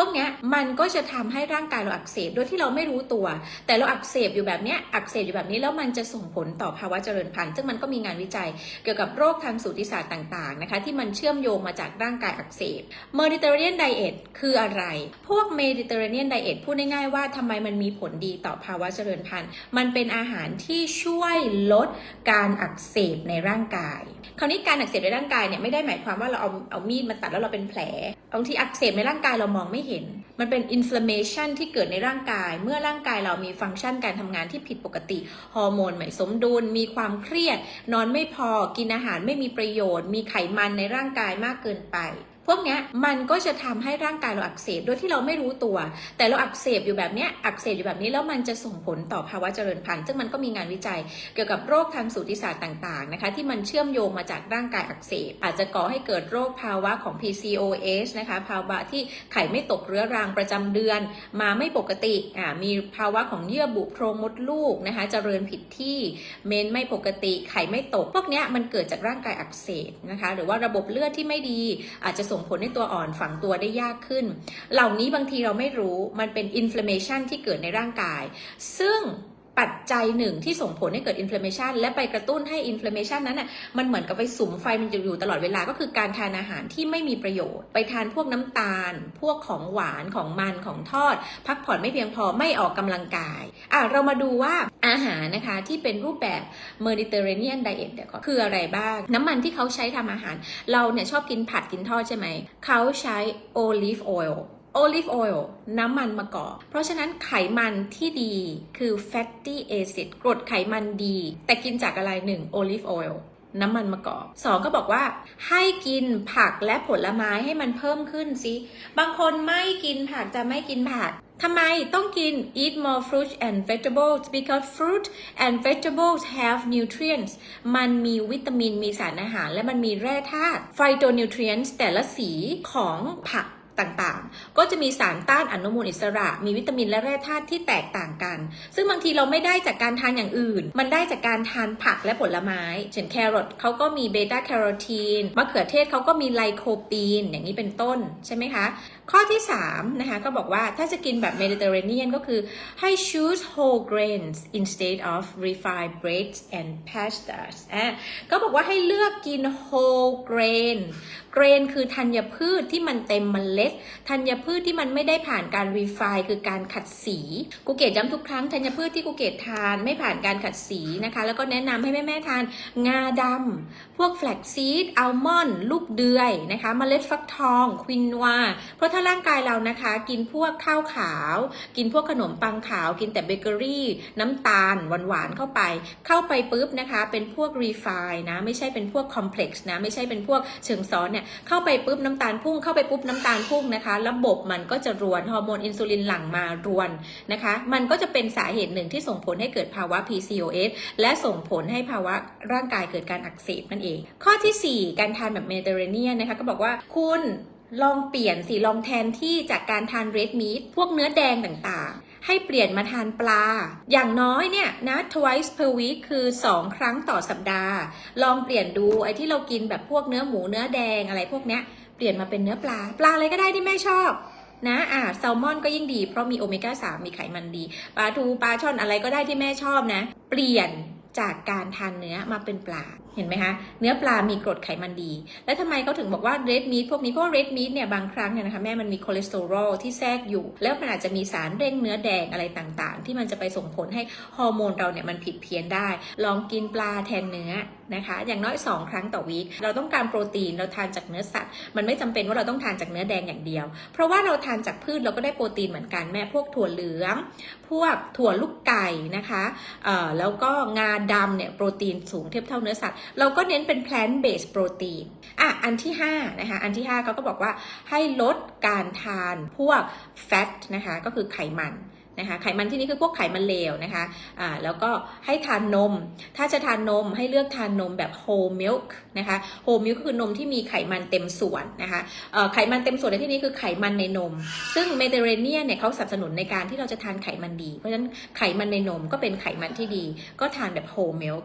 วกเนี้ยมันก็จะทำให้ร่างกายเราอักเสบโดยที่เราไม่รู้ตัว แต่เราอักเสบอยู่แบบเนี้ยอักเสบอยู่แบบนี้แล้วมันจะส่งผลต่อภาวะเจริญพันธุ์ซึ่งมันก็มีงานวิจัยเกี่ยวกับโรคทางสูติศาสตร์ต่างๆนะคะที่มันเชื่อมโยงมาจากร่างกายอักเสบ Mediterranean Diet คืออะไร พวก Mediterranean Diet พูดง่ายๆว่าทำไมมันมีผลดีต่อภาวะเจริญพันธุ์ มันเป็นอาหารที่ช่วยลดการอักเสบในร่างกาย คราวนี้การอักเสบในร่างกายเนี่ยไม่ได้หมายความว่าเราเอาเอามีดมาตัดแล้วเราเป็นแผลบางทีอักเสบในร่างกายเรามองไม่เห็นมันเป็นอินฟลามเอชันที่เกิดในร่างกาย เมื่อร่างกายเรามีฟังก์ชันการทำงานที่ผิดปกติ ฮอร์โมนไม่สมดุล มีความเครียด นอนไม่พอ กินอาหารไม่มีประโยชน์ มีไขมันในร่างกายมากเกินไป วกเนี้ยมันก็จะทำให้ร่างกายเราอักเสบโดยที่เราไม่รู้ตัว แต่เราอักเสบอยู่แบบเนี้ยอักเสบอยู่แบบนี้แล้วมันจะส่งผลต่อภาวะเจริญพันธุ์ซึ่งมันก็มีงานวิจัยเกี่ยวกับโรคทางสูติศาสตร์ต่างๆนะคะที่มันเชื่อมโยงมาจากร่างกายอักเสบ อาจจะก่อให้เกิดโรคภาวะของ PCOS นะคะภาวะที่ไข่ไม่ตกเรื้อรังประจำเดือน มาไม่ปกติอ่ามีภาวะของเยื่อบุโพรงมดลูกนะคะเจริญผิดที่เมนไม่ปกติไข่ไม่ตก พวกเนี้ยมันเกิดจากร่างกายอักเสบนะคะหรือว่าระบบเลือดที่ไม่ดีอาจจะส่งผลให้ตัวอ่อนฝังตัวได้ยากขึ้น เหล่านี้บางทีเราไม่รู้มันเป็นอินฟลามเอชันที่เกิดในร่างกาย ซึ่ง ปัจจัยหนึ่งที่ส่งผลให้เกิด inflammation และไปกระตุ้นให้ inflammation นั้นน่ะมันเหมือนกับไปสุมไฟมันจะอยู่ตลอดเวลาก็คือการทานอาหารที่ไม่มีประโยชน์ ไปทานพวกน้ำตาล พวกของหวานของมันของทอด พักผ่อนไม่เพียงพอไม่ออกกำลังกายอะเรามาดูว่าอาหารนะคะที่เป็นรูปแบบ Mediterranean diet เอทเนี่ยก็คืออะไรบ้าง น้ำมันที่เขาใช้ทำอาหาร เราเนี่ยชอบกินผัดกินทอดใช่ไหมเขาใช้ olive oil olive oil น้ำมันมะกอกเพราะฉะนั้นไขมันที่ดีคือ fatty acid กรดไขมันดี แต่กินจากอะไรหนึ่ง olive oil น้ำมันมะกอกสองก็บอกว่า ให้กินผักและผลไม้ให้มันเพิ่มขึ้นสิบางคนไม่กินผักจะไม่กินผักทำไมต้องกิน eat more fruit and vegetables because fruit and vegetables have nutrients มันมีวิตามินมีสารอาหาร และมันมีแร่ธาตุ phytonutrients แต่ละสีของผัก ต่างๆ ก็จะมีสารต้านอนุมูลอิสระ มีวิตามินและแร่ธาตุที่แตกต่างกัน ซึ่งบางทีเราไม่ได้จากการทานอย่างอื่น มันได้จากการทานผักและผลไม้ เช่นแครอทเขาก็มีเบต้าแคโรทีน มะเขือเทศเขาก็มีไลโคปีน อย่างนี้เป็นต้นใช่ไหมคะ ข้อที่ 3 นะคะ ก็บอกว่าถ้าจะกินแบบเมดิเตอร์เรเนียนก็คือให้ choose whole grains instead of refined breads and pastas อะก็บอกว่าให้เลือกกิน whole grain เกรนคือธัญพืชที่มันเต็มเมล็ดธัญพืชที่มันไม่ได้ผ่านการรีไฟคือการขัดสีกูเกตย้ำทุกครั้งธัญพืชที่กูเกตทานไม่ผ่านการขัดสีนะคะ แล้วก็แนะนำให้แม่ๆทานงาดำพวกแฟลกซีดอัลมอนด์ลูกเดือยนะคะเมล็ดฟักทองควินวาเพราะถ้าร่างกายเรานะคะ กินพวกข้าวขาว กินพวกขนมปังขาว กินแต่เบเกอรี่ น้ำตาลหวานๆเข้าไป เข้าไปปุ๊บนะคะเป็นพวกรีไฟนะไม่ใช่เป็นพวกคอมเพล็กซ์นะไม่ใช่เป็นพวกเชิงซ้อนเนี่ยเข้าไปปุ๊บน้ำตาลพุ่งเข้าไปปุ๊บน้ำตาลพุ่งนะคะ ระบบมันก็จะรวนฮอร์โมนอินซูลินหลั่งมารวนนะคะ มันก็จะเป็นสาเหตุหนึ่งที่ส่งผลให้เกิดภาวะ PCOS และส่งผลให้ภาวะร่างกายเกิดการอักเสบนั่นเอง ข้อทีสี่ 4 การทานแบบเมดิเตอร์เรเนียนนะคะก็บอกว่าคุณลองเปลี่ยนสิลองแทนที่จากการทานเรดมีทพวกเนื้อแดงต่างๆ ให้เปลี่ยนมาทานปลา อย่างน้อยเนี่ยนะ twice per week คือ 2 ครั้งต่อสัปดาห์ ลองเปลี่ยนดูไอ้ที่เรากินแบบพวกเนื้อหมูเนื้อแดงอะไรพวกเนี้ย เปลี่ยนมาเป็นเนื้อปลา ปลาอะไรก็ได้ที่แม่ชอบนะอ่าแซลมอนก็ยิ่งดีเพราะมีโอเมก้า 3 มีไขมันดี ปลาทูปลาช่อนอะไรก็ได้ที่แม่ชอบนะ เปลี่ยนจากการทานเนื้อมาเป็นปลาเห็นไหมคะ เนื้อปลามีกรดไขมันดี แล้วทำไมเขาถึงบอกว่าเรดมี t พวกนี้เพราะเรดมี t เนี่ยบางครั้งเนี่ยนะคะแม่มันมีคอเลสเตอรอลที่แทรกอยู่ แล้วมันอาจจะมีสารเร่งเนื้อแดงอะไรต่างๆ ที่มันจะไปส่งผลให้ฮอร์โมนเราเนี่ยมันผิดเพี้ยนได้ ลองกินปลาแทนเนื้อนะคะอย่างน้อย 2 ครั้งต่อวีคเราต้องการโปรตีนเราทานจากเนื้อสัตว์ มันไม่จำเป็นว่าเราต้องทานจากเนื้อแดงอย่างเดียว เพราะว่าเราทานจากพืชเราก็ได้โปรตีนเหมือนกันแม่พวกถั่วเหลือง พวกถั่วลูกไก่นะคะแล้วก็งาดำเนี่ยโปรตีนสูงเทียบเท่าเนื้อสัตว์เราก็เน้นเป็น plant based protein อะอันที่5นะคะอันที่5เขาก็บอกว่าให้ลดการทานพวก fat นะคะก็คือไขมันนะคะไขมันที่นี่คือพวกไขมันเลวนะคะอ่าแล้วก็ให้ทานนม ถ้าจะทานนมให้เลือกทานนมแบบ whole milk นะคะ whole milk คือนมที่มีไขมันเต็มส่วนนะคะเอ่อไขมันเต็มส่วนในที่นี้คือไขมันในนม ซึ่งเมดิเตอร์เรเนียนเนี่ยเขาสนับสนุนในการที่เราจะทานไขมันดี เพราะฉะนั้นไขมันในนมก็เป็นไขมันที่ดี ก็ทานแบบ whole milk